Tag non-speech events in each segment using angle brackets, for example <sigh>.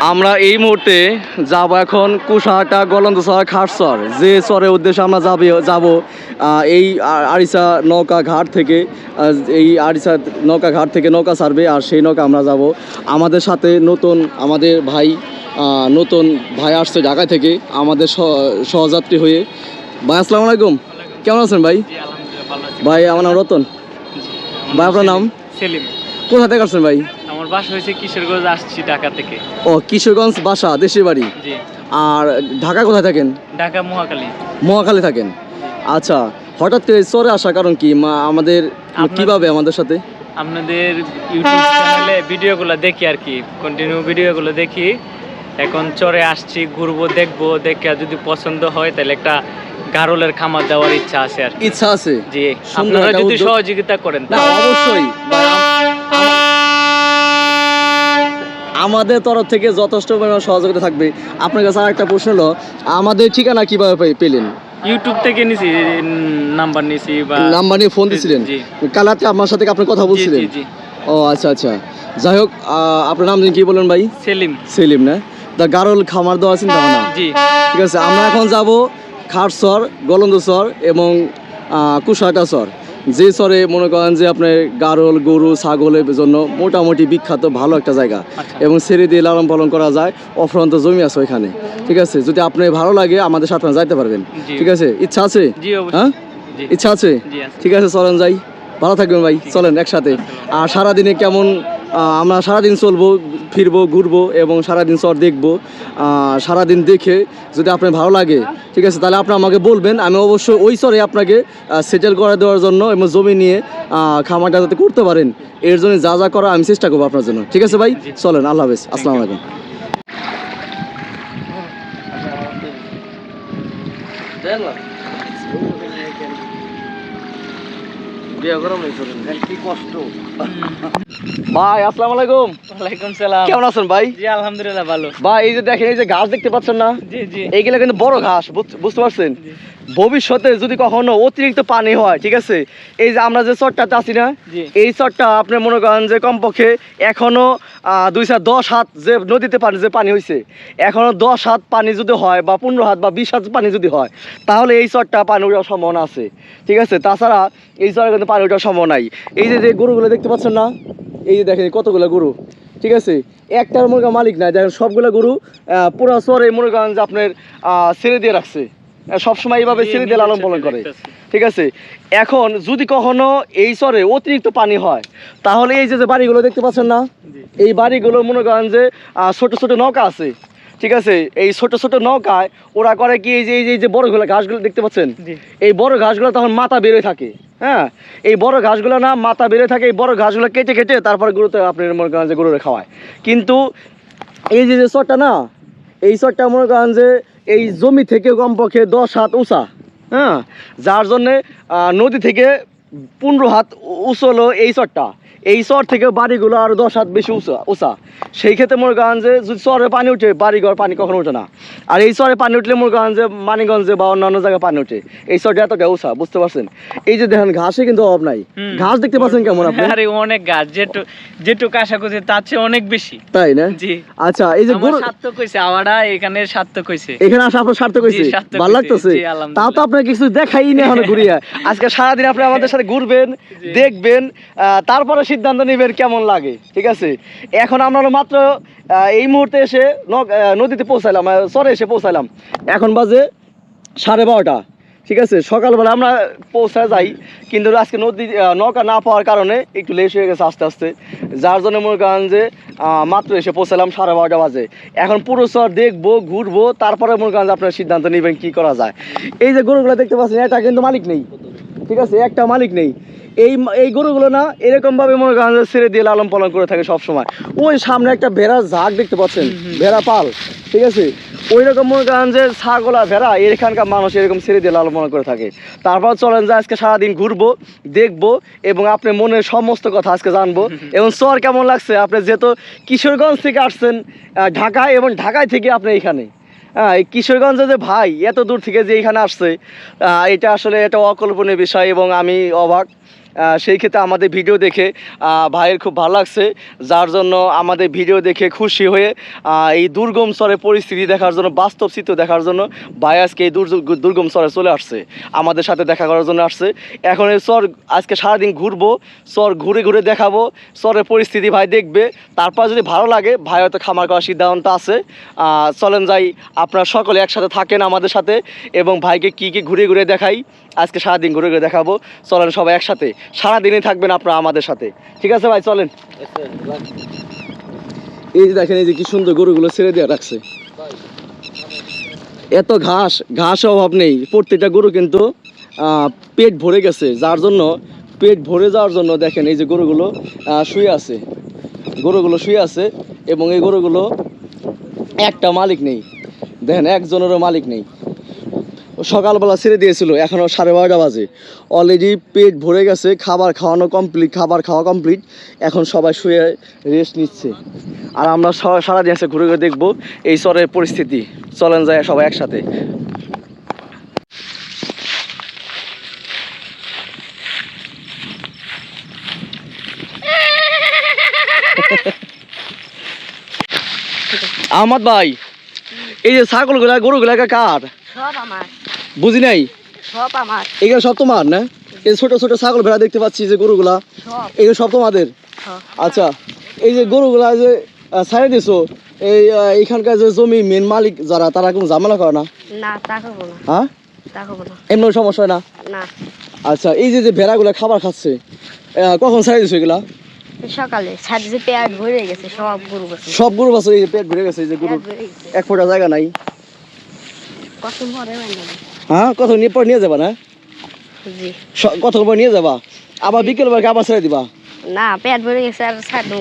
আমরা এই মুহূর্তে যাব এখন কুশাহাটা গলন্দসর খাটসর যে চরের উদ্দেশ্যে আমরা যাবে যাব এই আরিসা নৌকা ঘাট থেকে এই আরিসা নৌকা ঘাট থেকে নৌকা ছাড়বে আর সেই নৌকা আমরা যাব। আমাদের সাথে নতুন আমাদের ভাই নতুন ভাই আসছে ঢাকা থেকে আমাদের সহ- সহযাত্রী হয়ে। ভাই আসসালামু আলাইকুম। কেমন আছেন ভাই? ভাই আমার নাম রতন। ভাই আপনার নাম? সেলিম। কোথা থেকে আসছেন ভাই? বাসা হয়েছে কিশোরগঞ্জ আসছি ঢাকা থেকে। ও কিশোরগঞ্জ বাসা দেশের বাড়ি? জি। আর ঢাকা কোথায় থাকেন? ঢাকা মহাকালী মহাখালী থাকেন। আচ্ছা হঠাৎ করে চরে আসার কারণ কি? মা আমাদের কীভাবে আমাদের সাথে? আপনাদের ইউটিউব চ্যানেলে ভিডিওগুলো দেখি আর কি কন্টিনিউ ভিডিওগুলো দেখি। এখন চরে আসছি ঘুরবো দেখব দেখে যদি পছন্দ হয় তাহলে একটা গারলের খামার দেওয়ার ইচ্ছা আছে আর কি। ইচ্ছা আছে? জি আপনারা যদি সহযোগিতা করেন। অবশ্যই। আমাদের তরফ থেকে যথেষ্ট পরিমাণ সহযোগিতা থাকবে। আপনার কাছে আরেকটা প্রশ্ন হলো আমাদের ঠিকানা কীভাবে পেলেন? ইউটিউব থেকে নিছি নাম্বার নিছি বা নাম্বার নিয়ে ফোন দিয়েছিলেন জি। কাল রাতে আপনার সাথে আপনি কথা বলছিলেন? ও আচ্ছা আচ্ছা। যাই হোক আপনার নাম কি বলেন ভাই? সেলিম। সেলিম না? দা গারল খামার দেওয়া চিন্তা ভাবনা জি। ঠিক আছে আমরা এখন যাব খাটসর গলন্দসর এবং কুশাটা সর। যে সরে মনে করেন যে আপনার গারল গরু ছাগলের জন্য মোটামুটি বিখ্যাত ভালো একটা জায়গা। আচ্ছা। এবং ছেড়ে দিয়ে লালন পালন করা যায় অফরন্ত জমি আছে ওইখানে। ঠিক আছে? যদি আপনার ভালো লাগে আমাদের সাথে যাইতে পারবেন। ঠিক আছে? ইচ্ছা আছে? হ্যাঁ? ইচ্ছা আছে? ঠিক আছে চলেন যাই। ভালো থাকবেন ভাই। চলেন একসাথে। আর সারাদিনে কেমন আমরা সারাদিন চলবো ফিরবো ঘুরবো এবং সারাদিন চর দেখব। সারাদিন দেখে যদি আপনার ভালো লাগে ঠিক আছে তাহলে আপনি আমাকে বলবেন। আমি অবশ্যই ওই চরে আপনাকে সেটেল করে দেওয়ার জন্য এবং জমি নিয়ে খামারটা যাতে করতে পারেন। এর জন্য যা যা করা আমি চেষ্টা করব আপনার জন্য। ঠিক আছে ভাই? চলেন আল্লাহ হাফেজ। আসসালামু আলাইকুম। ভাই আসসালামু আলাইকুম। ওয়ালাইকুম সালাম। কেমন আছেন ভাই? জি আলহামদুলিল্লাহ ভালো। ভাই এই যে দেখেন এই যে ঘাস দেখতে পাচ্ছেন না? জি জি। এইগুলো কিন্তু বড় ঘাস বুঝতে পারছেন? জি। ভবিষ্যতে যদি কখনো অতিরিক্ত পানি হয় ঠিক আছে? এই যে আমরা যে চটটাতে আছি না এই চটটা আপনি মনে করেন যে কমপক্ষে এখনও দুই চার দশ হাত যে নদীতে পানি যে পানি হয়েছে এখনও দশ হাত পানি যদি হয় বা পনেরো হাত বা বিশ হাত পানি যদি হয় তাহলে এই চটটা পানি ওঠার সম্ভাবনা আছে ঠিক আছে? তাছাড়া এই চরে কিন্তু পানি ওঠার সম্ভাবনা নাই। এই যে যে গরুগুলো দেখতে পাচ্ছেন না এই যে দেখেন কতগুলো গরু ঠিক আছে? একটার মনে মালিক নাই দেখেন সবগুলো গরু পুরো চরে মনে করেন যে আপনার আহ, ছেড়ে দিয়ে রাখছে। সবসময় এইভাবে দিয়ে লালন পালন করে। ঠিক আছে? এখন যদি কখনো এই চরে অতিরিক্ত পানি হয় তাহলে এই যে যে বাড়িগুলো দেখতে পাচ্ছেন না এই বাড়িগুলো মনে করেন যে ছোট ছোট নৌকা আছে। ঠিক আছে? এই ছোট ছোট নৌকায় ওরা করে কি এই যে এই যে- বড়গুলো ঘাসগুলো দেখতে পাচ্ছেন? এই বড় ঘাসগুলো তখন মাথা বেড়ে থাকে হ্যাঁ? এই বড় ঘাসগুলো না মাথা বেড়ে থাকে এই বড় ঘাসগুলো কেটে কেটে তারপরে গরুতে আপনি মনে করেন যে গরুরে খাওয়ায়। কিন্তু এই যে যে চরটা না এই চরটা মনে করেন যে এই জমি থেকে কমপক্ষে দশ হাত উঁচা হ্যাঁ? যার জন্যে নদী থেকে পনেরো হাত উঁচু হলো এই চরটা এই চর থেকে বাড়িগুলো আরও দশ হাত বেশি উঁচা উঁচা। সেই ক্ষেত্রে মনে করেন যে যদি চরে পানি উঠে বাড়িঘর পানি কখনো ওঠে না। আর এই চরে পানি উঠলে মনে করেন যে মানিগঞ্জে বা অন্যান্য জায়গায় পানি ওঠে এই চরটা এতটা উঁচা বুঝতে পারছেন? এই যে দেখেন ঘাসে কিন্তু অভাব নাই। ঘাস দেখতে পাচ্ছেন কেমন আপনি? আরে অনেক গাছ যেটু যেটুকু আশা করছি তার চেয়ে অনেক বেশি। তাই না? জি। আচ্ছা এই যে গরু সার্থক হইছে আমারা এখানে সার্থক হইছে এখানে আসা আপনার সার্থক জি, সার্থক ভালো লাগতেছে। তাও তো আপনার কিছু দেখাই না এখন ঘুরিয়া। আজকে সারাদিন আপনি আমাদের সাথে ঘুরবেন দেখবেন তারপরে সিদ্ধান্ত নেবেন কেমন লাগে ঠিক আছে? এখন আমরা মাত্র এই মুহূর্তে এসে নদীতে পৌঁছাইলাম আহ, চরে এসে পৌঁছাইলাম। এখন বাজে সাড়ে বারোটা ঠিক আছে? সকালবেলা আমরা পৌঁছায় যাই কিন্তু আজকে নদী নৌকা না পাওয়ার কারণে একটু লেট হয়ে গেছে আস্তে আস্তে। যার জন্য মনে করেন যে মাত্র এসে পৌঁছালাম সাড়ে বারোটা বাজে। এখন পুরো চর দেখব ঘুরবো তারপরে মনে করেন যে আপনার সিদ্ধান্ত নেবেন কি করা যায়। এই যে গরুগুলো দেখতে পাচ্ছেন এটা কিন্তু মালিক নেই। ঠিক আছে? একটা মালিক নেই। এই এই গরুগুলো না এরকম ভাবে মনে করেন ছেড়ে দিয়ে লালন পালন করে থাকে সব সময় ওই সামনে একটা ভেড়ার ঝাঁক দেখতে পাচ্ছেন ভেড়া পাল ঠিক আছে? ওই রকম মনে করেন যে ছাগল আর ভেড়া এখানকার মানুষ এরকম ছেড়ে দিয়ে লালন পালন করে থাকে। তারপর চলেন যে আজকে সারাদিন ঘুরবো দেখব এবং আপনার মনের সমস্ত কথা আজকে জানব। এবং চর কেমন লাগছে? আপনি যেহেতু কিশোরগঞ্জ থেকে আসছেন ঢাকায় এবং ঢাকায় থেকে আপনি এখানে। কিশোরগঞ্জে যে ভাই, এত দূর থেকে যে এখানে আসছে এটা আসলে এটা অকল্পনীয় বিষয় এবং আমি অবাক। সেই ক্ষেত্রে আমাদের ভিডিও দেখে ভাইয়ের খুব ভালো লাগছে। যার জন্য আমাদের ভিডিও দেখে খুশি হয়ে এই দুর্গম স্তরে পরিস্থিতি দেখার জন্য, বাস্তব চিত্র দেখার জন্য ভাই আজকে এই দুর্গম স্তরে চলে আসছে। আমাদের সাথে দেখা করার জন্য আসছে। এখন এই চর আজকে সারাদিন ঘুরবো চর ঘুরে ঘুরে দেখাবো চরের পরিস্থিতি ভাই দেখবে। তারপর যদি ভালো লাগে, ভাই হয়তো খামার করার সিদ্ধান্ত আছে। চলেন যাই, আপনারা সকলে একসাথে থাকেন আমাদের সাথে এবং ভাইকে কি কি ঘুরে ঘুরে দেখাই। আজকে সারাদিন ঘুরে ঘুরে দেখাবো। চলেন সবাই একসাথে। সারাদিনই থাকবেন আপনারা আমাদের সাথে। ঠিক আছে ভাই, চলেন। এই যে দেখেন, এই যে কি সুন্দর গরুগুলো ছেড়ে দেওয়া রাখছে। এত ঘাস ঘাস অভাব নেই। প্রত্যেকটা গরু কিন্তু পেট ভরে গেছে। যার জন্য, পেট ভরে যাওয়ার জন্য দেখেন, এই যে গরুগুলো শুয়ে আছে। গরুগুলো শুয়ে আছে এবং এই গরুগুলো একটা মালিক নেই। দেখেন, একজনেরও মালিক নেই। সকালবেলা ছেড়ে দিয়েছিল এখনও সাড়ে বারোটা বাজে। অলরেডি পেট ভরে গেছে খাবার খাওয়ানো কমপ্লিট খাবার খাওয়া কমপ্লিট এখন সবাই শুয়ে রেস্ট নিচ্ছে। আর আমরা সারাদিন এসে ঘুরে ঘুরে দেখব এই চরের পরিস্থিতি। চলেন যায় সবাই একসাথে। <laughs> আহমদ ভাই এই যে ছাগলগুলা গরুগুলা কার? সব আমার। বুঝি নাই? সব আমার। এগুলো সব তোমার না? এই ছোট ছোট ছাগল ভেড়া দেখতে পাচ্ছি যে গরুগুলা। এগুলো সব তোমাদের? আচ্ছা এই যে গরুগুলা যে ছাড়ে দিছো এই আহ, এইখানকার যে জমি মেন মালিক যারা তারা কোনো ঝামেলা করে না? না তা করব না। হ্যাঁ? এমন সমস্যা না? আচ্ছা এই যে যে ভেড়াগুলা খাবার খাচ্ছে কখন ছাড়ে দিছো এগুলা? সকালে পেট ভরে গেছে সব গরু গেছে সব গরু বাছর এই যে পেট ভরে গেছে এই যে গরু ভরে এক ফোঁটা জায়গা নাই। কত মরে হ্যাঁ কত নিয়ে পর নিয়ে যাবা না? জি। কত পর নিয়ে যাবা? আবার বিকেল বেলা আবার ছেড়ে দিবা? না পেট ভরে গেছে আর খাব না।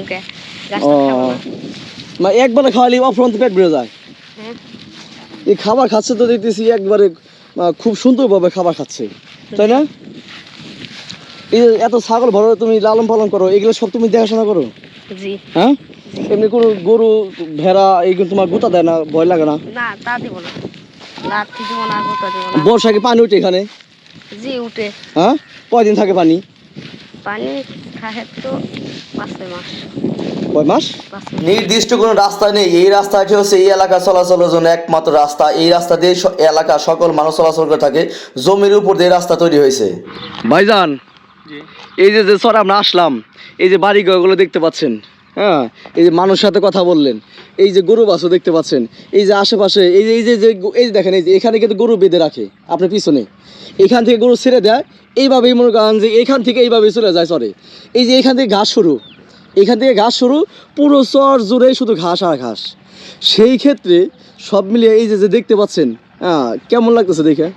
মানে একবারে খাওয়ালে অফরন্ত পেট বেড়ে যায়। হ্যাঁ। এই খাবার খাচ্ছে তো দেখতেছি একবারে খুব সুন্দরভাবে খাবার খাচ্ছে। তাই না? এই এত ছাগল ভরো তুমি লালন পালন করো এগুলো সব তুমি দেখাশোনা করো? জি। হ্যাঁ? এমনি কোনো গরু ভেড়া এইগুলো তোমার গোতা দেয় না ভয় লাগে না? না তা দিব না। রাত দিব না গোটা দিব না। বর্ষাকে পানি উঠে এখানে? জি উঠে। হ্যাঁ? কয়দিন থাকে পানি? পানি খাহে তো পাঁচ মাস। কয় মাস? নির্দিষ্ট কোনো রাস্তা নেই। এই রাস্তাটি হচ্ছে এই এলাকা চলাচলের জন্য একমাত্র রাস্তা। এই রাস্তা দিয়ে এলাকার সকল মানুষ চলাচল করে থাকে। জমির উপর দিয়ে রাস্তা তৈরি হয়েছে। ভাইজান এই যে যে স্যার আমরা আসলাম, এই যে বাড়ি ঘরগুলো দেখতে পাচ্ছেন হ্যাঁ? এই যে মানুষের সাথে কথা বললেন, এই যে গরু বাছও দেখতে পাচ্ছেন, এই যে আশেপাশে, এই যে এই যে এই যে দেখেন, এই যে এখানে কিন্তু গরু বেঁধে রাখে আপনার পিছনে। এখান থেকে গরু ছেড়ে দেয়, এইভাবেই মনে করেন যে এখান থেকে এইভাবে চলে যায় সরে এই যে এখান থেকে ঘাস শুরু, এখান থেকে ঘাস শুরু, পুরো চর জুড়ে শুধু ঘাস আর ঘাস। সেই ক্ষেত্রে সব মিলিয়ে এই যে যে দেখতে পাচ্ছেন কেমন লাগতেছে দেখে?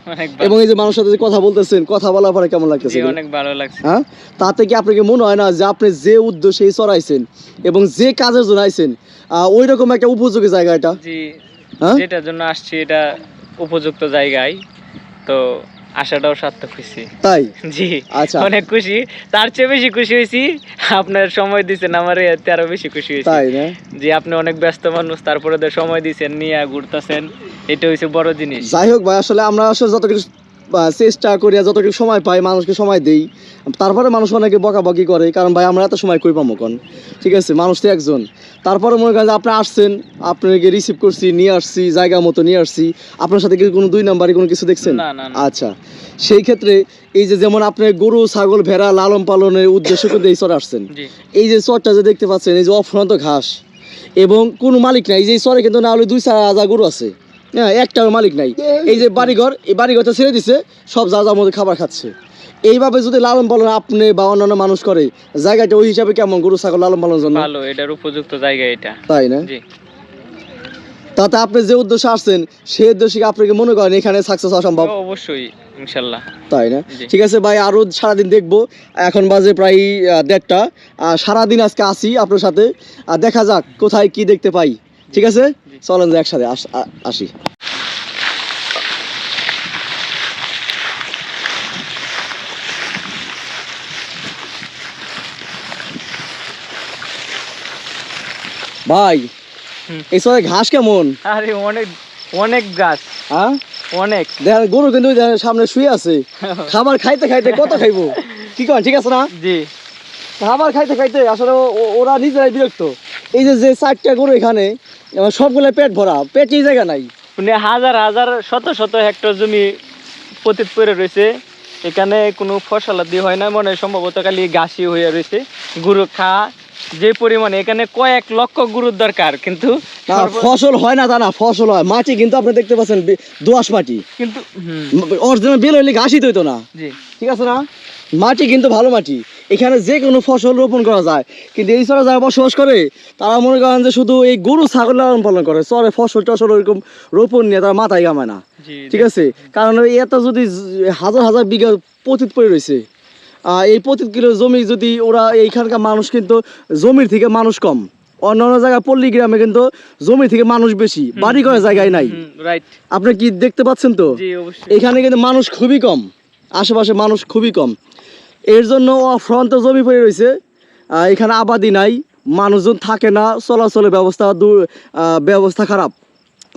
এবং এই যে মানুষের সাথে কথা বলতেছেন কথা বলার পরে কেমন লাগতেছে অনেক ভালো লাগছে। হ্যাঁ? তাতে কি আপনাকে মনে হয় না যে আপনি যে উদ্দেশ্যে চড়াইছেন এবং যে কাজের জন্য আইছেন ওই রকম একটা উপযোগী জায়গা এটা? জি হ্যাঁ? যেটার জন্য আসছি এটা উপযুক্ত জায়গায়। তো আশাটাও সার্থক হয়েছে। তাই? জি। আচ্ছা। অনেক খুশি। তার চেয়ে বেশি খুশি হয়েছি আপনার সময় দিয়েছেন আমার এতে আরও বেশি খুশি হয়েছে। তাই না? জি আপনি অনেক ব্যস্ত মানুষ তারপরে সময় দিয়েছেন নিয়ে ঘুরতেছেন এটা হয়েছে বড় জিনিস। যাই হোক ভাই আসলে আমরা আসলে যত আহ, চেষ্টা করি আর যতটুকু সময় পাই মানুষকে সময় দেই তারপরে মানুষ অনেকে বকাবকি করে কারণ ভাই আমরা এত সময় কই পাবো কোন ঠিক আছে মানুষ তো একজন। তারপরে মনে করেন যে আপনি আসছেন আপনাকে রিসিভ করছি নিয়ে আসছি জায়গা মতো নিয়ে আসছি আপনার সাথে কি কোনো দুই নাম্বারে কোনো কিছু দেখছেন। আচ্ছা সেই ক্ষেত্রে এই যে যেমন আপনি গরু ছাগল ভেড়া লালন পালনের উদ্দেশ্য কিন্তু এই চরে আসছেন। এই যে চরটা যে দেখতে পাচ্ছেন এই যে অফুরন্ত ঘাস এবং কোনো মালিক নাই এই যে চরে কিন্তু না হলে দুই চার হাজার গরু আছে। হ্যাঁ একটাও মালিক নাই। এই যে বাড়িঘর এই বাড়িঘরটা ছেড়ে দিছে সব যা যার মধ্যে খাবার খাচ্ছে। এইভাবে যদি লালন পালন আপনি বা অন্যান্য মানুষ করে জায়গাটা ওই হিসাবে কেমন গরু ছাগল লালন পালন জন্য? ভালো এটার উপযুক্ত জায়গা এটা। তাই না? তাতে আপনি যে উদ্দেশ্যে আসছেন সেই উদ্দেশ্যে আপনাকে মনে করেন এখানে সাকসেস হওয়া সম্ভব? অবশ্যই ইনশাল্লাহ। তাই না? ঠিক আছে ভাই আরও সারাদিন দেখব। এখন বাজে প্রায় দেড়টা। আর সারাদিন আজকে আসি আপনার সাথে। আর দেখা যাক কোথায় কি দেখতে পাই। ঠিক আছে। চলেন যে একসাথে আসি ভাই এই সময় ঘাস কেমন? আরে অনেক অনেক গাছ। হ্যাঁ? অনেক। দেখেন গরু কিন্তু সামনে শুয়ে আছে। <laughs> খাবার খাইতে খাইতে কত খাইবো? কি করেন ঠিক আছে না? জি। খাবার খাইতে খাইতে আসলে ওরা নিজেরাই বিরক্ত। এই যে যে চারটা গরু এখানে সবগুলো পেট ভরা পেটেই জায়গা নাই। মানে হাজার হাজার শত শত হেক্টর জমি পতিত পড়ে রয়েছে। এখানে কোনো ফসল আদি হয় না মনে সম্ভবত খালি ঘাসি হয়ে রয়েছে। গরু খা যে পরিমাণে এখানে কয়েক লক্ষ গুরুর দরকার কিন্তু ফসল হয় না তা না ফসল হয়। মাটি কিন্তু আপনি দেখতে পাচ্ছেন দোআঁশ মাটি। কিন্তু অরিজিনাল বেল হইলে ঘাসই তো না। জি। ঠিক আছে না? মাটি কিন্তু ভালো মাটি। এখানে যে কোনো ফসল রোপণ করা যায়। কিন্তু এই চরে যারা বসবাস করে তারা মনে করেন যে শুধু এই গরু ছাগল লালন পালন করে। চরে ফসল টসল ওইরকম রোপণ নিয়ে তারা মাথায় গামায় না। ঠিক আছে? কারণ এত যদি হাজার হাজার বিঘা পতিত পড়ে রয়েছে এই পতিত কিলো জমি যদি ওরা এইখানকার মানুষ কিন্তু জমির থেকে মানুষ কম। অন্য অন্য জায়গায় পল্লী গ্রামে কিন্তু জমি থেকে মানুষ বেশি বাড়ি করার জায়গায় নাই। আপনি কি দেখতে পাচ্ছেন তো? এখানে কিন্তু মানুষ খুবই কম আশেপাশে মানুষ খুবই কম। এর জন্য ফ্রন্ট জমি পড়ে রয়েছে। এখানে আবাদি নাই মানুষজন থাকে না চলাচলের ব্যবস্থা ব্যবস্থা খারাপ।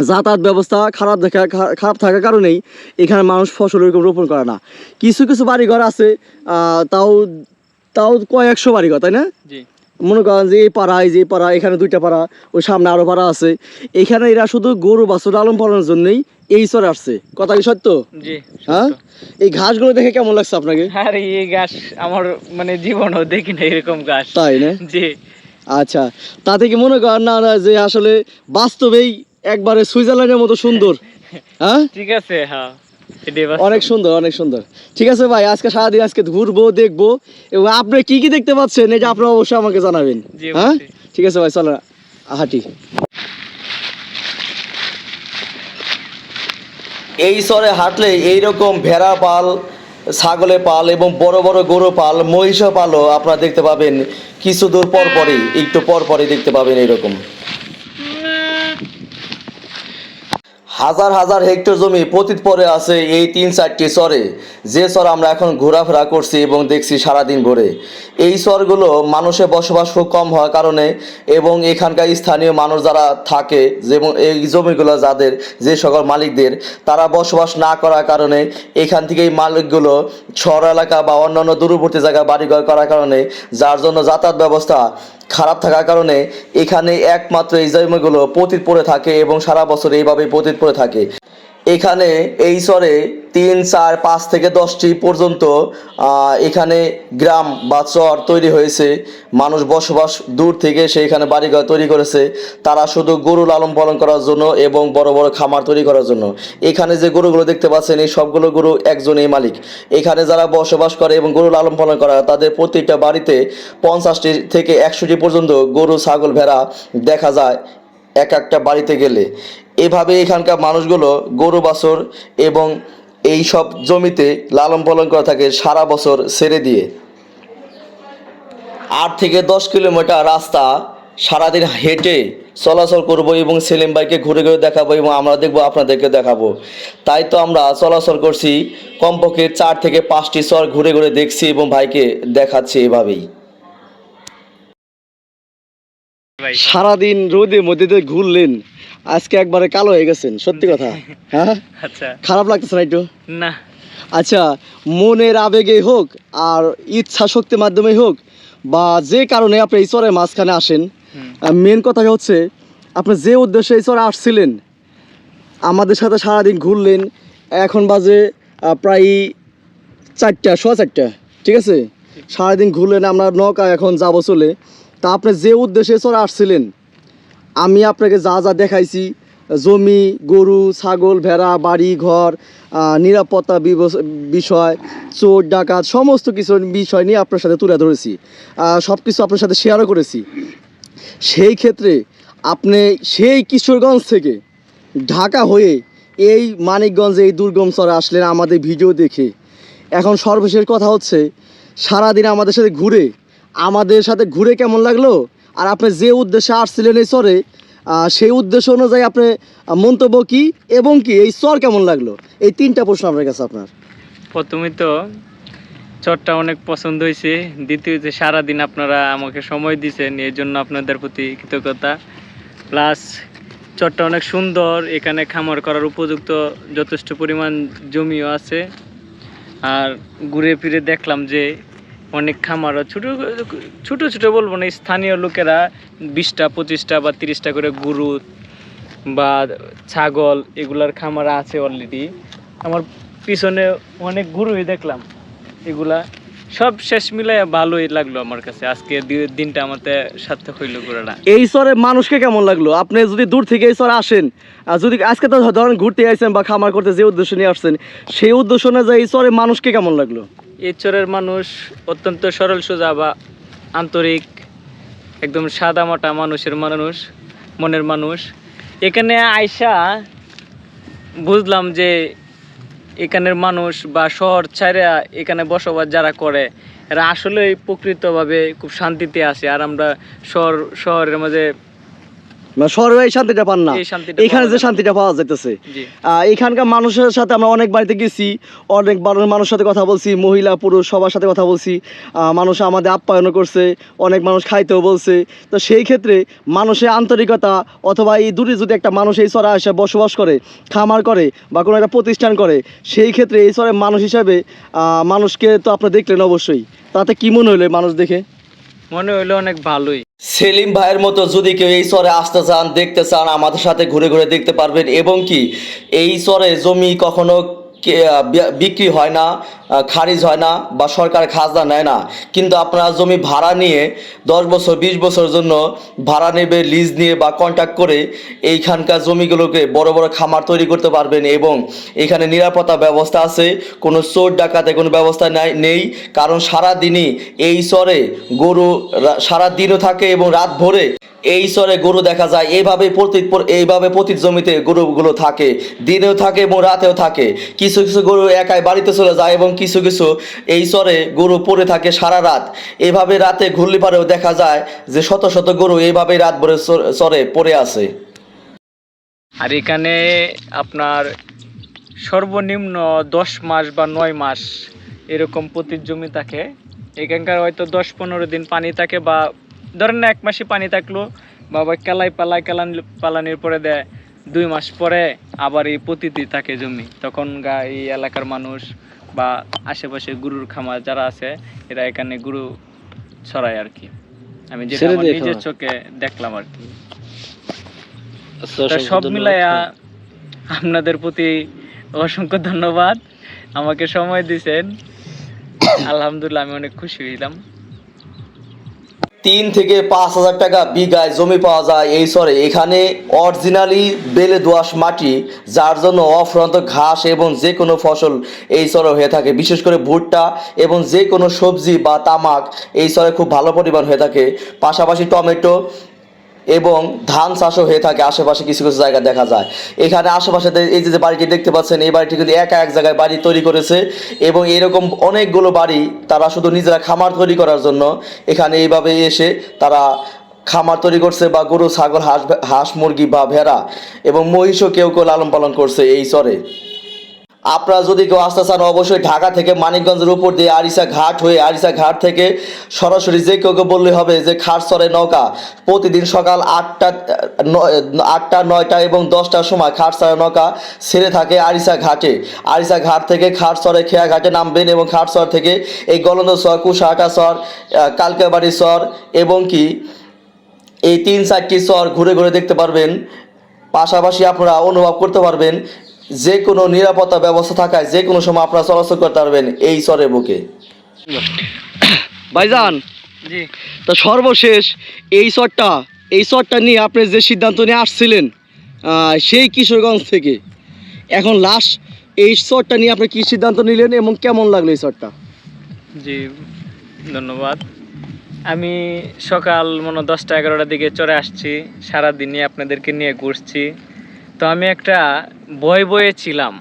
যাতায়াত ব্যবস্থা খারাপ দেখা খারাপ থাকার কারণেই এখানে মানুষ ফসল ওরকম রোপণ করে না। কিছু কিছু বাড়িঘর আছে তাও তাও কয়েকশো বাড়িঘর তাই না? মনে করেন যে এই পাড়া এই যে পাড়া এখানে দুইটা পাড়া ওই সামনে আরও পাড়া আছে। এখানে এরা শুধু গরু বাছুর লালন পালনের জন্যই এই চরে আসছে। কথা কি সত্য? হ্যাঁ? এই ঘাসগুলো দেখে কেমন লাগছে আপনাকে? আরে এই গাছ আমার মানে জীবনও দেখি না এরকম গাছ তাই না? জি। আচ্ছা তাতে কি মনে করেন না না যে আসলে বাস্তবেই একবারে সুইজারল্যান্ডের মতো সুন্দর? <laughs> হ্যাঁ? ঠিক আছে হ্যাঁ অনেক সুন্দর অনেক সুন্দর। ঠিক আছে ভাই আজকে সারাদিন আজকে ঘুরবো দেখব এবং আপনি কি কি দেখতে পাচ্ছেন এটা আপনি অবশ্যই আমাকে জানাবেন। হ্যাঁ? ঠিক আছে ভাই চলো হাঁটি। এই স্বরে হাঁটলে এইরকম ভেড়া পাল, ছাগলে পাল এবং বড় বড় গরু পাল মহিষ পালও আপনারা দেখতে পাবেন। কিছু দূর পর পরই, একটু পর পরই দেখতে পাবেন এইরকম। হাজার হাজার হেক্টর জমি পতিত পরে আছে এই তিন চারটি চরে। যে চর আমরা এখন ঘোরাফেরা করছি এবং দেখছি সারাদিন ভরে। এই চরগুলো মানুষের বসবাস খুব কম হওয়ার কারণে এবং এখানকার স্থানীয় মানুষ যারা থাকে, যেমন এই জমিগুলো যাদের, যে সকল মালিকদের, তারা বসবাস না করার কারণে এখান থেকে এই মালিকগুলো শহর এলাকা বা অন্যান্য দূরবর্তী জায়গায় বাড়িঘর করার কারণে, যার জন্য যাতায়াত ব্যবস্থা খারাপ থাকার কারণে এখানে একমাত্র এই জমিগুলো পতিত পড়ে থাকে এবং সারা বছর এইভাবে পতিত পড়ে থাকে। এখানে এই চরে তিন, চার, পাঁচ থেকে দশটি পর্যন্ত এখানে গ্রাম বা চর তৈরি হয়েছে। মানুষ বসবাস দূর থেকে সেইখানে বাড়িঘর তৈরি করেছে। তারা শুধু গরু লালন পালন করার জন্য এবং বড় বড় খামার তৈরি করার জন্য। এখানে যে গরুগুলো দেখতে পাচ্ছেন, এই সবগুলো গরু একজনই মালিক। এখানে যারা বসবাস করে এবং গরু লালন পালন করা, তাদের প্রত্যেকটা বাড়িতে পঞ্চাশটি থেকে একশোটি পর্যন্ত গরু, ছাগল, ভেড়া দেখা যায়। এক একটা বাড়িতে গেলে। এভাবে এখানকার মানুষগুলো গরু, বাছর এবং এই সব জমিতে লালন পালন করা থাকে সারা বছর ছেড়ে দিয়ে। আট থেকে দশ কিলোমিটার রাস্তা সারাদিন হেঁটে চলাচল করব এবং সেলিম ভাইকে ঘুরে ঘুরে দেখাবো এবং আমরা দেখব, আপনাদেরকে দেখাবো। তাই তো আমরা চলাচল করছি, কমপক্ষে চার থেকে পাঁচটি চর ঘুরে ঘুরে দেখছি এবং ভাইকে দেখাচ্ছি এভাবেই। ভাই। সারাদিন রোদে মধ্যে দিয়ে ঘুরলেন আজকে একবারে কালো হয়ে গেছেন সত্যি কথা। <laughs> হ্যাঁ? আচ্ছা। খারাপ লাগতেছে না একটু? না। আচ্ছা মনের আবেগে হোক আর ইচ্ছা শক্তির মাধ্যমে হোক বা যে কারণে আপনি এই চরের মাঝখানে আসেন। মেন কথা হচ্ছে আপনি যে উদ্দেশ্যে এই চরে আসছিলেন আমাদের সাথে সারাদিন ঘুরলেন এখন বাজে প্রায় চারটা সোয়া চারটা ঠিক আছে? সারাদিন ঘুরলেন আমরা নৌকা এখন যাব চলে। তা আপনি যে উদ্দেশ্যে এই আসছিলেন, আমি আপনাকে যা যা দেখাইছি, জমি, গরু, ছাগল, ভেড়া, বাড়ি, ঘর নিরাপত্তা বিষয়, চোর, ডাকাত, সমস্ত কিছু বিষয় নিয়ে আপনার সাথে তুলে ধরেছি সব কিছু আপনার সাথে শেয়ারও করেছি। সেই ক্ষেত্রে আপনি সেই কিশোরগঞ্জ থেকে ঢাকা হয়ে এই মানিকগঞ্জে এই দুর্গম চরে আসলেন আমাদের ভিডিও দেখে। এখন সর্বশেষ কথা হচ্ছে, সারাদিন আমাদের সাথে ঘুরে আমাদের সাথে ঘুরে কেমন লাগল? আর আপনি যে উদ্দেশ্যে আসছিলেন এই চরে সেই উদ্দেশ্য অনুযায়ী আপনি মন্তব্য কি এবং কি এই চর কেমন লাগল? এই তিনটা প্রশ্ন আপনার কাছে আপনার। প্রথমে তো চটটা অনেক পছন্দ হয়েছে। দ্বিতীয় যে সারাদিন আপনারা আমাকে সময় দিয়েছেন, এই জন্য আপনাদের প্রতি কৃতজ্ঞতা। প্লাস চটটা অনেক সুন্দর, এখানে খামার করার উপযুক্ত যথেষ্ট পরিমাণ জমিও আছে। আর ঘুরে ফিরে দেখলাম যে অনেক খামারও ছোট ছোট ছোট বলব না স্থানীয় লোকেরা বিশটা, পঁচিশটা বা তিরিশটা করে গরু বা ছাগল এগুলার খামার আছে অলরেডি আমার পিছনে অনেক গরুই দেখলাম, এগুলা সব শেষ মিলাই ভালোই লাগল আমার কাছে। আজকে দিনটা আমাতে সার্থক হইল ঘোরাটা। এই চরে মানুষকে কেমন লাগল? আপনি যদি দূর থেকে এই চরে আসেন, আর যদি আজকে তো ধরেন ঘুরতে আসছেন বা খামার করতে যে উদ্দেশ্য নিয়ে আসছেন, সেই উদ্দেশ্য না যে এই চরে মানুষকে কেমন লাগল? এই চরের মানুষ অত্যন্ত সরল, সোজা বা আন্তরিক, একদম সাদা মাটা মানুষের মানুষ, মনের মানুষ। এখানে আয়সা বুঝলাম যে এখানের মানুষ বা শহর ছাড়া এখানে বসবাস যারা করে, এরা আসলেই প্রকৃতভাবে খুব শান্তিতে আছে। আর আমরা শহর, শহরের মাঝে মানে শহরে এই শান্তিটা পান না। এখানে যে শান্তিটা পাওয়া যাইতেছে। এখানকার মানুষের সাথে আমরা অনেক বাড়িতে গেছি অনেক মানুষের সাথে কথা বলছি মহিলা পুরুষ সবার সাথে কথা বলছি। মানুষ আমাদের আপ্যায়ন করছে অনেক মানুষ খাইতেও বলছে। তো সেই ক্ষেত্রে মানুষের আন্তরিকতা অথবা এই দূরে যদি একটা মানুষ এই চরে আসে বসবাস করে খামার করে বা কোনো একটা প্রতিষ্ঠান করে সেই ক্ষেত্রে এই চরে মানুষ হিসাবে আহ, মানুষকে তো আপনি দেখলেন অবশ্যই। তাতে কি মনে হলো মানুষ দেখে? মনে হইল অনেক ভালোই। সেলিম ভাইয়ের মতো যদি কেউ এই স্বরে আসতে চান, দেখতে চান, আমাদের সাথে ঘুরে ঘুরে দেখতে পারবেন। এবং কি, এই স্বরে জমি কখনো বিক্রি হয় না খারিজ হয় না বা সরকার খাজনা নেয় না। কিন্তু আপনারা জমি ভাড়া নিয়ে দশ বছর, বিশ বছরের জন্য ভাড়া নেবে লিজ নিয়ে বা কন্ট্যাক্ট করে এইখানকার জমিগুলোকে বড় বড় খামার তৈরি করতে পারবেন এবং এখানে নিরাপত্তা ব্যবস্থা আছে। কোনো চোর ডাকাতে কোনো ব্যবস্থা নাই কারণ সারা দিনই এই চরে গরু সারা দিনও থাকে এবং রাত ভোরে এই চরে গরু দেখা যায়, এইভাবে প্রতি এইভাবে প্রতি জমিতে গরুগুলো থাকে, দিনেও থাকে এবং রাতেও থাকে। কিছু কিছু গরু একাই বাড়িতে চলে যায় এবং কিছু কিছু এই চরে গরু পড়ে থাকে সারা রাত। এভাবে রাতে ঘুরলি পারেও দেখা যায় যে শত শত গরু এইভাবে রাত ভরে চরে পড়ে আছে। আর এখানে আপনার সর্বনিম্ন দশ মাস বা নয় মাস এরকম প্রতি জমি থাকে। এখানকার হয়তো দশ পনেরো দিন পানি থাকে বা ধরেন না এক মাসে পানি থাকল বাবা কেলাই পালাই কেলান পালানির পরে দেয় দুই মাস পরে আবার এই পতিতি থাকে জমি। তখন গা এই এলাকার মানুষ বা আশেপাশে গরুর খামার যারা আছে এরা এখানে গরু ছড়ায় আর কি। আমি যেটা আমার নিজের চোখে দেখলাম আর কি। সব মিলাইয়া আপনাদের প্রতি অসংখ্য ধন্যবাদ। আমাকে সময় দিছেন। <coughs> আলহামদুলিল্লাহ আমি অনেক খুশি হইলাম। তিন থেকে পাঁচ হাজার টাকা বিঘায় জমি পাওয়া যায় এই সরে এখানে অরিজিনালি বেলে দোয়াশ মাটি, যার জন্য অফ্রান্ত ঘাস এবং যে কোনো ফসল এই সরে হয়ে থাকে। বিশেষ করে ভুট্টা এবং যে কোনো সবজি বা তামাক এই সরে খুব ভালো পরিমাণ হয়ে থাকে। পাশাপাশি টমেটো এবং ধান চাষও হয়ে থাকে, আশেপাশে কিছু কিছু জায়গা দেখা যায়। এখানে আশেপাশে এই যে বাড়িটি দেখতে পাচ্ছেন, এই বাড়িটি কিন্তু একা এক জায়গায় বাড়ি তৈরি করেছে এবং এরকম অনেকগুলো বাড়ি তারা শুধু নিজেরা খামার তৈরি করার জন্য এখানে এইভাবে এসে তারা খামার তৈরি করছে বা গরু, ছাগল, হাঁস হাঁস, মুরগি বা ভেড়া এবং মহিষও কেউ কেউ লালন পালন করছে এই চরে। আপনারা যদি কেউ আসতে চান, অবশ্যই ঢাকা থেকে মানিকগঞ্জের উপর দিয়ে আরিসা ঘাট হয়ে আরিসা ঘাট থেকে সরাসরি যে কেউ কেউ বললে হবে যে খাটসরে নৌকা, প্রতিদিন সকাল আটটা আটটা, নয়টা এবং দশটার সময় খাটসরে নৌকা ছেড়ে থাকে আরিসা ঘাটে। আরিসা ঘাট থেকে খাটসরে খেয়া ঘাটে নামবেন এবং খাটসর থেকে এই গলন্দ সর কুশাহাটা সর কালকাবাড়ি সর এবং কি এই তিন চারটি চর ঘুরে ঘুরে দেখতে পারবেন। পাশাপাশি আপনারা অনুভব করতে পারবেন যে কোনো নিরাপত্তা ব্যবস্থা থাকায় যে কোনো সময় আপনারা চলাচল করতে পারবেন এই চরের বুকে। ভাইজান জি। তো সর্বশেষ এই চরটা এই চরটা নিয়ে আপনি যে সিদ্ধান্ত নিয়ে আসছিলেন সেই কিশোরগঞ্জ থেকে এখন লাস্ট এই চরটা নিয়ে আপনি কি সিদ্ধান্ত নিলেন এবং কেমন লাগল এই চরটা? জি ধন্যবাদ। আমি সকাল মনে দশটা এগারোটার দিকে চলে আসছি সারাদিনই আপনাদেরকে নিয়ে ঘুরছি। তো আমি একটা বয় বয়ে ছিলাম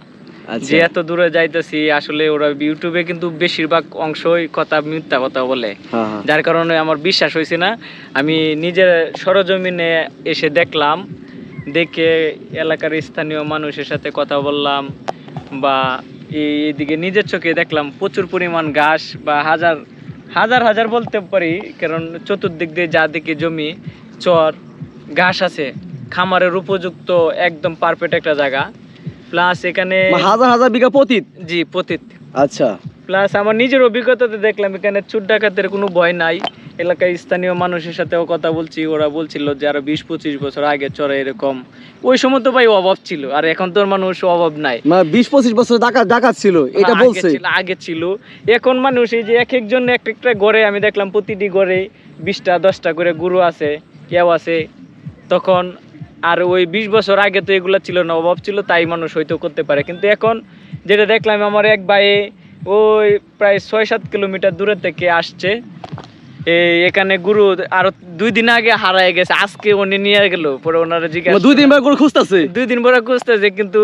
আচ্ছা। যে এত দূরে যাইতেছি আসলে ওরা ইউটিউবে কিন্তু বেশিরভাগ অংশই কথা মিথ্যা কথা বলে। হ্যাঁ হ্যাঁ। যার কারণে আমার বিশ্বাস হয়েছে না। আমি নিজের সরজমিনে এসে দেখলাম দেখে এলাকার স্থানীয় মানুষের সাথে কথা বললাম বা এই- এইদিকে নিজের চোখে দেখলাম প্রচুর পরিমাণ ঘাস বা হাজার হাজার হাজার বলতে পারি কারণ চতুর্দিক দিয়ে যা দিকে জমি চর ঘাস আছে। খামারের উপযুক্ত একদম পারফেক্ট একটা জায়গা। প্লাস এখানে হাজার হাজার বিঘা পতিত? জি পতিত। আচ্ছা। প্লাস আমার নিজের অভিজ্ঞতাতে দেখলাম এখানে চুট ডাকাতের কোনো ভয় নাই। এলাকায় স্থানীয় মানুষের সাথেও কথা বলছি ওরা বলছিল যে আরও বিশ পঁচিশ বছর আগে চড়ে এরকম। ওই সময় তো ভাই অভাব ছিল আর এখন তোর মানুষ অভাব নাই। বিশ পঁচিশ বছর ডাকাত ছিল এটা বলছে। ছিল- আগে ছিল। এখন মানুষ এই যে এক একজন এক একটা ঘরে আমি দেখলাম প্রতিটি ঘরে বিশটা দশটা করে গরু আছে কেউ আছে। তখন আর ওই বিশ বছর আগে তো এগুলো ছিল না, অভাব ছিল, তাই মানুষ হয়তো করতে পারে। কিন্তু এখন যেটা দেখলাম, আমার এক ভাই, ওই প্রায় ছয় সাত কিলোমিটার দূরে থেকে আসছে। এখানে গুরু আরও দুই দিন আগে হারায় গেছে। আজকে উনি নিয়ে গেল পরে ওনারা জিজ্ঞাসা দুই দিন পর খুঁজতেছে? দুই দিন পরে খুঁজতেছে কিন্তু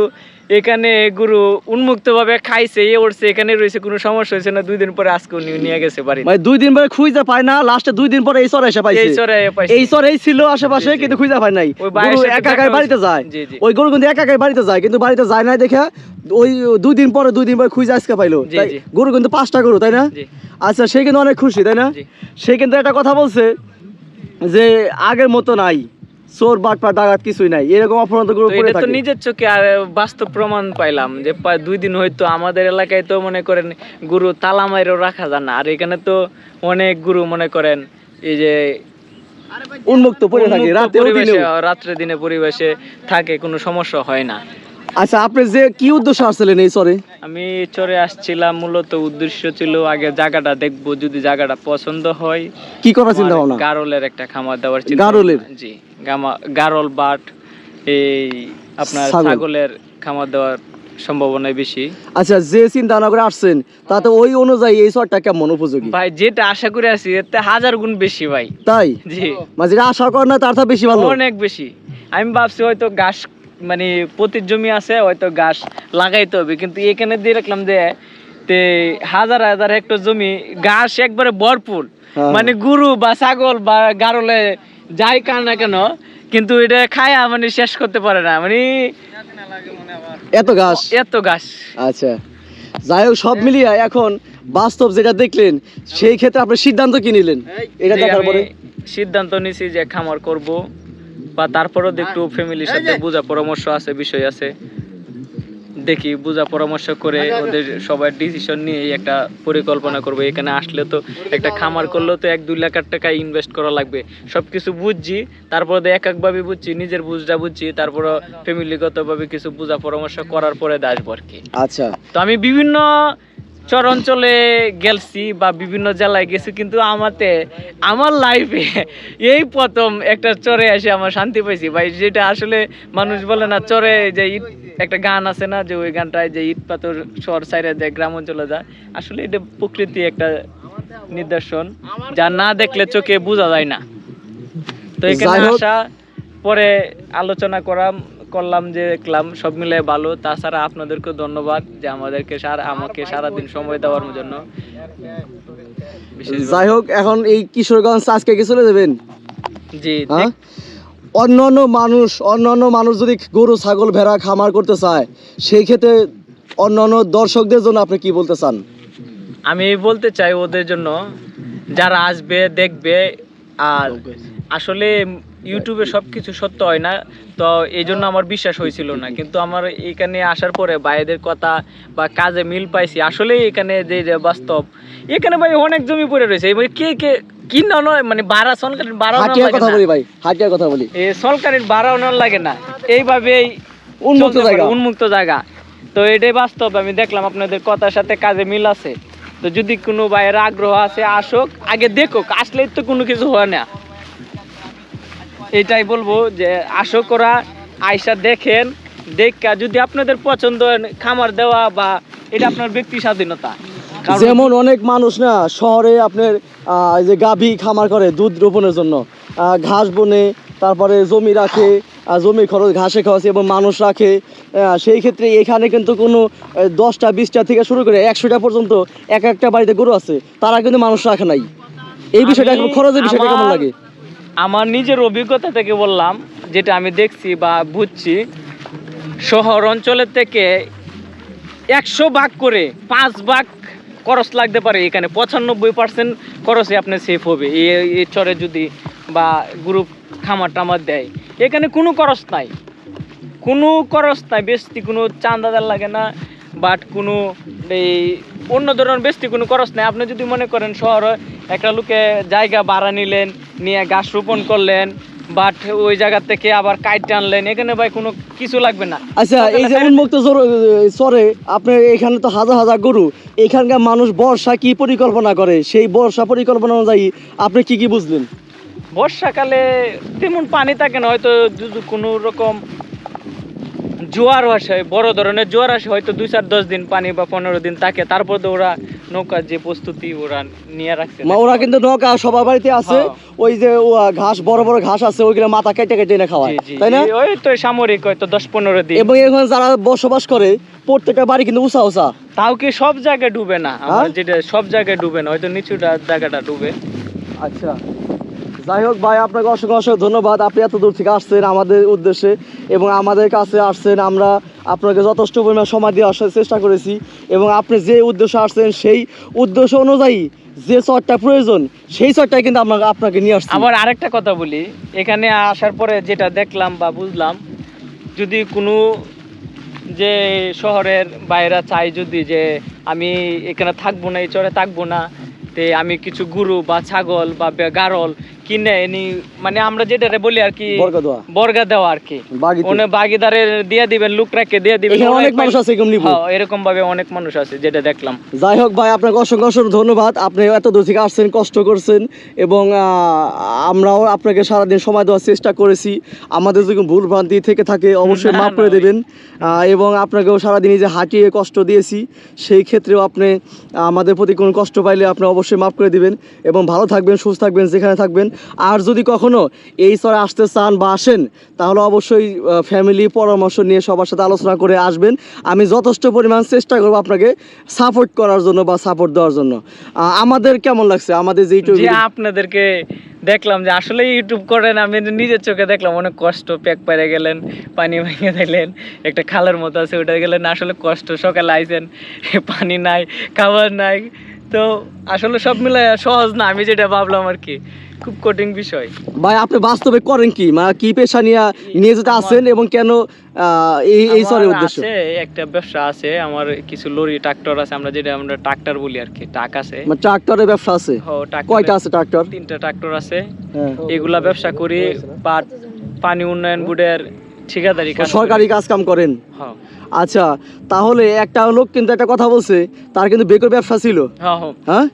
এখানে গুরু উন্মুক্ত ভাবে খাইছে এ উঠছে এখানে রয়েছে কোনো সমস্যা হয়েছে না। দুই দিন পরে আজকে উনি নিয়ে গেছে বাড়ি মানে দুই দিন পরে খুঁজে পায় না লাস্টে দুই দিন পরে এই চর এসে পাইছে। এই চরে পাইছে। এই চর এই ছিল আশেপাশে। কিন্তু খুঁজে পায় নাই। গরু একা একাই বাড়িতে যায়। ওই গরু কিন্তু একা একাই বাড়িতে যায় কিন্তু বাড়িতে যায় না দেখে ওই দুই দিন পরে দুই দিন পরে খুঁজে আজকে পাইলো। গরু কিন্তু পাঁচটা গরু তাই না? জি। আচ্ছা সে কিন্তু অনেক খুশি তাই না? সে কিন্তু একটা কথা বলছে যে আগের মতো নাই চোর বাটপা ডাকাত কিছুই নাই এরকম অপরাধ এটা তো নিজের চোখে আর বাস্তব প্রমাণ পাইলাম যে দুই দিন হয়তো আমাদের এলাকায় তো মনে করেন গুরু তালা মাইরেও রাখা যায় না আর এখানে তো অনেক গুরু মনে করেন এই যে উন্মুক্ত পরিবেশে, রাত্রে দিনে পরিবেশে থাকে কোনো সমস্যা হয় না। আচ্ছা আপনি যে কি উদ্দেশ্য আসছিলেন এই চরে? আমি চরে আসছিলাম মূলত উদ্দেশ্য ছিল আগে জায়গাটা দেখব যদি জায়গাটা পছন্দ হয়। কি করার চিন্তা ভাবনা? গারলের একটা খামার দেওয়ার চিন্তা গারলের? জি গারল বাট এই আপনার ছাগলের খামার দেওয়ার সম্ভাবনা বেশি। আচ্ছা যে চিন্তা ভাবনা করে আসছেন তাতে ওই অনুযায়ী এই চরটা কেমন উপযোগী? ভাই যেটা আশা করে আছি এতে হাজার গুণ বেশি ভাই। তাই? জি। মানে যেটা আশা করেন না তার বেশি ভালো। অনেক বেশি। আমি ভাবছি হয়তো ঘাস মানে প্রতির জমি আছে হয়তো ঘাস লাগাইতে হবে। কিন্তু এখানে দিয়ে রাখলাম যে তে হাজার হাজার হেক্টর জমি ঘাস একবারে ভরপুর। হ্যাঁ। মানে গরু বা ছাগল বা গারলে যাই কার না কেন কিন্তু এটা খায়া মানে শেষ করতে পারে না। মানে এত ঘাস? এত ঘাস। আচ্ছা। যাই হোক সব মিলিয়ে এখন বাস্তব যেটা দেখলেন সেই ক্ষেত্রে আপনি সিদ্ধান্ত কি নিলেন? এটা দেখার পরে। সিদ্ধান্ত নিছি যে খামার করব। বা তারপরেও একটু ফ্যামিলির সাথে বোঝা পরামর্শ আছে বিষয় আছে। দেখি বোঝা পরামর্শ করে ওদের সবাই ডিসিশন নিয়ে একটা পরিকল্পনা করব। এখানে আসলে তো একটা খামার করলেও তো এক দুই লাখ টাকা ইনভেস্ট করা লাগবে। সবকিছু বুঝছি তারপরে এক একভাবে বুঝছি নিজের বুঝটা বুঝছি তারপরে ফ্যামিলিগতভাবে কিছু বোঝা পরামর্শ করার পরে আসব আর কি। আচ্ছা। তো আমি বিভিন্ন চর অঞ্চলে গেলছি বা বিভিন্ন জেলায় গেছি কিন্তু আমাতে আমার লাইফে এই প্রথম একটা চরে এসে আমার শান্তি পাইছি। ভাই যেটা আসলে মানুষ বলে না চরে যে ইট একটা গান আছে না যে ওই গানটায় যে ইট পাথর চর সাইডে দেয় গ্রাম অঞ্চলে যায় আসলে এটা প্রকৃতি একটা নিদর্শন যা না দেখলে চোখে বোঝা যায় না। তো এখানে আসা পরে আলোচনা করা করলাম যে দেখলাম সব মিলে ভালো। তাছাড়া আপনাদেরকে ধন্যবাদ যে আমাদেরকে সারা আমাকে সারাদিন সময় দেওয়ার জন্য। যাই হোক এখন এই কিশোরগঞ্জ আজকে কি চলে যাবেন? জি হ্যাঁ? দেখ- অন্য অন্য মানুষ অন্য অন্য মানুষ যদি গরু ছাগল ভেড়া খামার করতে চায় সেই ক্ষেত্রে অন্য অন্য দর্শকদের জন্য আপনি কি বলতে চান? আমি বলতে চাই ওদের জন্য যারা আসবে দেখবে আর আসলে ইউটিউবে সব কিছু সত্য হয় না তো এই জন্য আমার বিশ্বাস হয়েছিল না। কিন্তু আমার এখানে আসার পরে ভাইদের কথা বা কাজে মিল পাইছি। আসলে এখানে যে যে বাস্তব এখানে ভাই অনেক জমি পড়ে রয়েছে। এবার কে কে কিনা নয় মানে ভাড়া সরকারের কথা না। বলি ভাই হাটিয়ার কথা বলি। এ সরকারের ভাড়াও নেওয়ার লাগে না। এইভাবেই উন্মুক্ত জায়গা। উন্মুক্ত জায়গা। তো এটাই বাস্তব আমি দেখলাম আপনাদের কথার সাথে কাজে মিল আছে। তো যদি কোনো ভাইয়ের আগ্রহ আছে আসুক আগে দেখুক আসলেই তো কোনো কিছু হয় না। এটাই বলব যে আসুক করা আয়সা দেখেন দেখা যদি আপনাদের পছন্দ খামার দেওয়া বা এটা আপনার ব্যক্তি স্বাধীনতা। যেমন অনেক মানুষ না শহরে আপনার এই যে গাভী খামার করে দুধ রোপণের জন্য ঘাস বনে তারপরে জমি রাখে জমি খরচ ঘাসে খরচ এবং মানুষ রাখে সেই ক্ষেত্রে এখানে কিন্তু কোনো দশটা বিশটা থেকে শুরু করে একশোটা পর্যন্ত এক একটা বাড়িতে গরু আছে তারা কিন্তু মানুষ রাখে নাই। এই বিষয়টা খরচের বিষয়টা কেমন লাগে? আমার নিজের অভিজ্ঞতা থেকে বললাম, যেটা আমি দেখছি বা বুঝছি, শহর অঞ্চলের থেকে একশো ভাগ করে পাঁচ ভাগ খরচ লাগতে পারে। এখানে পঁচানব্বই পার্সেন্ট খরচে আপনার সেফ হবে। এই চরে যদি বা গ্রুপ খামার টামার দেয়। এখানে কোনো খরচ নাই। কোনো খরচ নাই। বেশি কোনো চাঁদাদার লাগে না বাট কোনো এই অন্য ধরনের বেশি কোনো খরচ নেই। আপনি যদি মনে করেন শহরে একটা লোকে জায়গা ভাড়া নিলেন নিয়ে গাছ রোপণ করলেন বাট ওই জায়গা থেকে আবার কাইট টানলেন এখানে ভাই কোনো কিছু লাগবে না। আচ্ছা এই যে উন্মুক্ত চরে আপনার এখানে তো হাজার হাজার গরু এখানকার মানুষ বর্ষা কি পরিকল্পনা করে? সেই বর্ষা পরিকল্পনা অনুযায়ী আপনি কি কি বুঝলেন? বর্ষাকালে তেমন পানি থাকে না হয়তো কোনো রকম জোয়ার আসে বড় ধরনের জোয়ার আসে হয়তো দুই চার দশ দিন পানি বা পনেরো দিন থাকে তারপর তো ওরা নৌকার যে প্রস্তুতি ওরা নিয়ে রাখছে। মা ওরা কিন্তু নৌকা সবার বাড়িতে আছে হ্যাঁ। ওই যে ঘাস বড় বড় ঘাস আছে ওইগুলো মাথা কেটে কেটে এনে খাওয়ায় তাই না? ওই তো সামরিক হয়তো দশ পনেরো দিন। এবং এখানে যারা বসবাস করে প্রত্যেকটা বাড়ি কিন্তু উঁচা উঁচা। তাও কি সব জায়গায় ডুবে না? হ্যাঁ? যেটা সব জায়গায় ডুবে না হয়তো নিচুটা জায়গাটা ডুবে। আচ্ছা। যাই হোক ভাই, আপনাকে অসংখ্য অসংখ্য ধন্যবাদ। আপনি এত দূর থেকে আসছেন আমাদের উদ্দেশ্যে এবং আমাদের কাছে আসছেন। আমরা আপনাকে যথেষ্ট পরিমাণ সময় দিয়ে আসার চেষ্টা করেছি এবং আপনি যে উদ্দেশ্যে আসছেন, সেই উদ্দেশ্য অনুযায়ী যে চটটা প্রয়োজন, সেই চটটাই কিন্তু আমরা আপনাকে নিয়ে আসছি। আবার আরেকটা কথা বলি। এখানে আসার পরে যেটা দেখলাম বা বুঝলাম, যদি কোনো যে শহরের বাইরা চাই যদি যে আমি এখানে থাকব না, এই চরে থাকব না, তে আমি কিছু গরু বা ছাগল বা গারল কিনে এনি মানে আমরা যেটা বলি আর কি বর্গা দেওয়া। বর্গা দেওয়া আর কি। ওনে বাগিদারের দিয়ে দিবেন লোকরাকে দিয়ে দিবেন। অনেক মানুষ আছে এরকম নিবো। হ্যাঁ, এরকম ভাবে অনেক মানুষ আছে যেটা দেখলাম। যাই হোক ভাই আপনাকে অসংখ্য অসংখ্য ধন্যবাদ। আপনি এত দূর থেকে আসছেন কষ্ট করছেন এবং আমরাও আপনাকে সারাদিন সময় দেওয়ার চেষ্টা করেছি। আমাদের যদি ভুল ভ্রান্তি থেকে থাকে অবশ্যই মাফ করে ওই- দেবেন। এবং আপনাকেও সারাদিন এই যে হাঁটিয়ে কষ্ট দিয়েছি সেই ক্ষেত্রেও আপনি আমাদের প্রতি কোনো কষ্ট পাইলে আপনি অবশ্যই মাফ করে দিবেন। এবং ভালো থাকবেন সুস্থ থাকবেন যেখানে থাকবেন। আর যদি কখনো এই স্তরে আসতে চান বা আসেন, তাহলে অবশ্যই ফ্যামিলি পরামর্শ নিয়ে সবার সাথে আলোচনা করে আসবেন। আমি যথেষ্ট পরিমাণ চেষ্টা করব আপনাকে সাপোর্ট করার জন্য বা সাপোর্ট দেওয়ার জন্য। আমাদের কেমন লাগছে? আমাদের যে ইউটিউব আপনাদেরকে দেখলাম যে আসলে ইউটিউব করেন, আমি নিজের চোখে দেখলাম, অনেক কষ্ট প্যাক পেরে গেলেন, পানি ভেঙে দিলেন, একটা খালের মতো আছে ওটা গেলেন, আসলে কষ্ট, সকালে আইছেন পানি নাই, খাবার নাই তো আসলে সব মিলে সহজ না আমি যেটা ভাবলাম আর কি। খুব কঠিন বিষয়। ভাই আপনি বাস্তবে করেন কি? মানে কি পেশা নিয়ে নিয়ে যেতে আসেন এবং কেন এই এই সরের উদ্দেশ্য? আছে একটা ব্যবসা আছে আমার কিছু লরি ট্রাক্টর আছে আমরা যেটা আমরা ট্রাক্টর বলি আর কি ট্রাক আছে। মানে ট্রাক্টরের ব্যবসা আছে? ও, কয়টা আছে ট্রাক্টর? তিনটা ট্রাক্টর আছে। হ্যাঁ। এগুলা ব্যবসা করি বা পানি উন্নয়ন বোর্ডের ঠিকাদারি সরকারি কাজ কাম করেন। হ্যাঁ। আচ্ছা তাহলে একটা লোক কিন্তু একটা কথা বলছে তার কিন্তু বেকর ব্যবসা ছিল। হ্যাঁ, হ্যাঁ।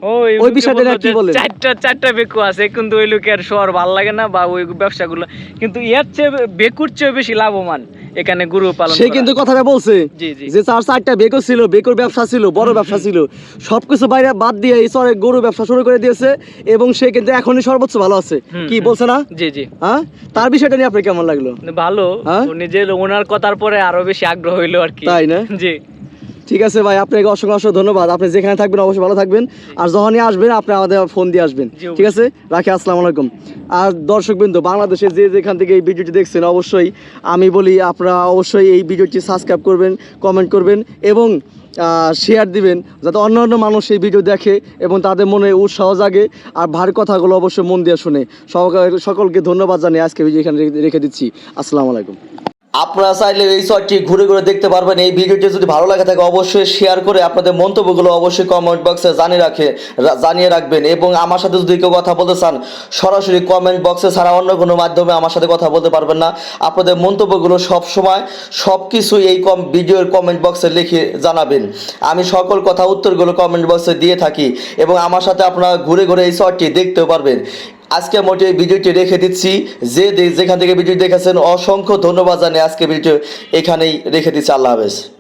ওই বিষয়টা কি বলে চারটা চারটা বেকু আছে কিন্তু ওই লোকের শহর ভালো লাগে না বা ওই ব্যবসাগুলো। কিন্তু এর চেয়ে বেকুর চেয়ে বেশি লাভবান। এখানে গরু পালন সে কিন্তু কথাটা বলছে যে চার চারটা ছিল বেকর ব্যবসা ছিল বড় ব্যবসা ছিল। সবকিছু বাইরে বাদ দিয়ে এই চরে গরু ব্যবসা শুরু করে দিয়েছে এবং সে কিন্তু এখনই সর্বোচ্চ ভালো আছে। কি বলছে না? জি জি। হ্যাঁ? তার বিষয়টা নিয়ে আপনার কেমন লাগল? ভালো। নিজের ওনার কথার পরে আরও বেশি আগ্রহ হইল আর কি। তাই না? জি। ঠিক আছে ভাই আপনাকে অসংখ্য অসংখ্য ধন্যবাদ। আপনি যেখানে থাকবেন অবশ্যই ভালো থাকবেন। আর যখনই আসবেন আপনি আমাদের ফোন দিয়ে আসবেন। ঠিক আছে? রাখি আসসালামু আলাইকুম। আর দর্শকবৃন্দ বাংলাদেশে যে যেখান থেকে এই ভিডিওটি দেখছেন অবশ্যই আমি বলি আপনারা অবশ্যই এই ভিডিওটি সাবস্ক্রাইব করবেন কমেন্ট করবেন এবং শেয়ার দিবেন যাতে অন্য অন্য মানুষ এই ভিডিও দেখে এবং তাদের মনে উৎসাহ জাগে। আর ভার কথাগুলো অবশ্যই মন দিয়ে শুনে। সকল- সকলকে ধন্যবাদ জানিয়ে আজকে ভিডিও এখানে রেখে দিচ্ছি। আসসালামু আলাইকুম। আপনারা চাইলে এই শটটি ঘুরে ঘুরে দেখতে পারবেন। এই ভিডিওটি যদি ভালো লাগে থাকে, অবশ্যই শেয়ার করে আপনাদের মন্তব্যগুলো অবশ্যই কমেন্ট বক্সে জানিয়ে রাখে জানিয়ে রাখবেন। এবং আমার সাথে যদি কেউ কথা বলতে চান, সরাসরি কমেন্ট বক্সে ছাড়া অন্য কোনো মাধ্যমে আমার সাথে কথা বলতে পারবেন না। আপনাদের মন্তব্যগুলো সব সময় সব কিছুই এই কম ভিডিওর কমেন্ট বক্সে লিখে জানাবেন। আমি সকল কথা উত্তরগুলো কমেন্ট বক্সে দিয়ে থাকি এবং আমার সাথে আপনারা ঘুরে ঘুরে এই শটটি দেখতেও পারবেন। আজকে মোটে ভিডিওটি রেখে দিচ্ছি। যে যে- যেখান থেকে ভিডিও দেখেছেন, অসংখ্য ধন্যবাদ জানিয়ে আজকে ভিডিও এখানেই রেখে দিচ্ছি। আল্লাহ হাফেজ।